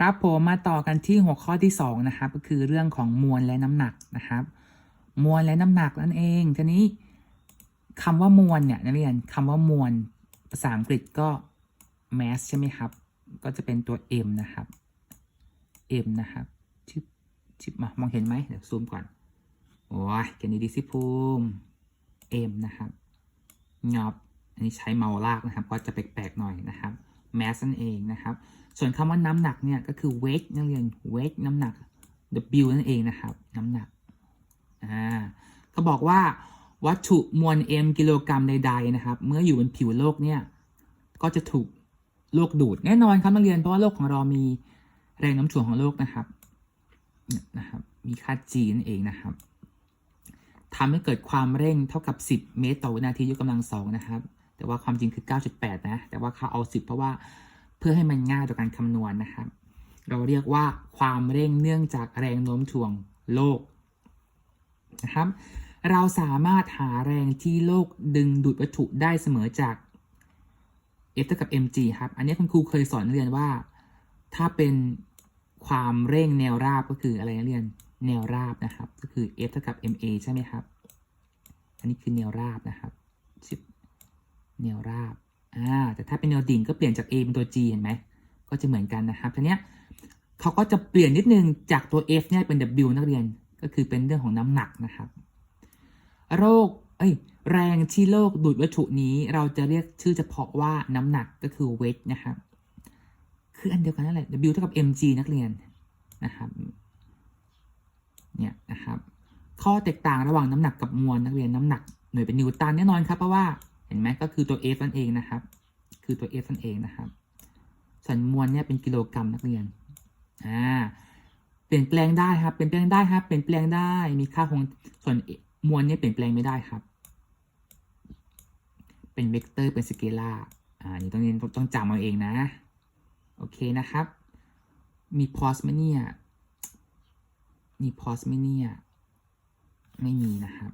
ครับผมมาต่อกันที่หัวข้อที่2นะครับก็คือเรื่องของมวลและน้ำหนักนะครับ มวลและน้ำหนักนั่นเองทีนี้คำว่ามวลเนี่ยนักเรียนคำว่ามวลภาษาอังกฤษก็ mass ใช่ไหมครับ ก็จะเป็นตัว m นะครับ m นะครับชิบชิบมามองเห็นไหมเดี๋ยวซูมก่อนโอ้ยเกยรติดิสิภูมิ m นะครับงอบอันนี้ใช้เมาลากนะครับ ก็จะแปลกๆหน่อยนะครับ mass นั่นเองนะครับ ส่วนคำว่าน้ำหนักเนี่ยก็คือ weight นักเรียน weight น้ำหนัก W นั่นเองนะครับ น้ำหนักอ่าเขาบอกว่าวัตถุมวล m กิโลกรัมใดๆนะครับ เมื่ออยู่บนผิวโลกเนี่ยก็จะถูกโลกดูดแน่นอนครับนักเรียนเพราะว่าโลกของเรามีแรงน้ำถ่วงของโลกนะครับนะครับ มีค่า g นั่นเองนะครับทำให้เกิดความเร่งเท่ากับ 10 เมตรต่อวินาทียกกำลังสองนะครับ แต่ว่าความจริงคือ 9.8 นะ แต่ว่าเขาเอา 10 เพราะว่าเพื่อให้มันง่ายต่อการคำนวณนะครับ เราเรียกว่าความเร่งเนื่องจากแรงโน้มถ่วงโลกนะครับ เราสามารถหาแรงที่โลกดึงดูดวัตถุได้เสมอจาก F เท่ากับ mg ครับ อันนี้คุณครูเคยสอนเรียนว่า ถ้าเป็นความเร่งแนวราบก็คืออะไรนักเรียนแนวราบนะครับ ก็คือ F เท่ากับ ma ใช่ไหมครับ อันนี้คือแนวราบนะครับชิบ แนวราบอ่าแต่ถ้าเป็นแนวดิ่งก็เปลี่ยนจาก a เป็นตัว g เห็นไหมก็จะเหมือนกันนะครับทีเนี้ยเขาก็จะเปลี่ยนนิดนึงจากตัว F เนี่ยเป็น W นักเรียนก็คือเป็นเรื่องของน้ำหนักนะครับ โรคเอ้ยแรงที่โลกดูดวัตถุนี้ เราจะเรียกชื่อเฉพาะว่าน้ำหนักก็คือ weight นะครับคืออันเดียวกันนั่นแหละ W เท่ากับ mg นักเรียนนะครับเนี่ยนะครับ ข้อแตกต่างระหว่างน้ำหนักกับมวลนักเรียนน้ำหนักหน่วยเป็นนิวตันแน่นอนครับเพราะว่า เห็นไหมก็คือตัว F นั่นเองนะครับ คือตัว F นั่นเองนะครับ ส่วนมวลเนี่ยเป็นกิโลกรัมนักเรียนอ่าเปลี่ยนแปลงได้ครับ เปลี่ยนแปลงได้ครับ เปลี่ยนแปลงได้ มีค่าคงส่วนมวลเนี่ยเปลี่ยนแปลงไม่ได้ครับ เป็นเวกเตอร์ เป็นสเกลาร์อ่า นี่ต้องเรียนต้องจำเอาเองนะ โอเคนะครับ มีพอสไหมเนี่ย มีพอสไหมเนี่ย ไม่มีนะครับ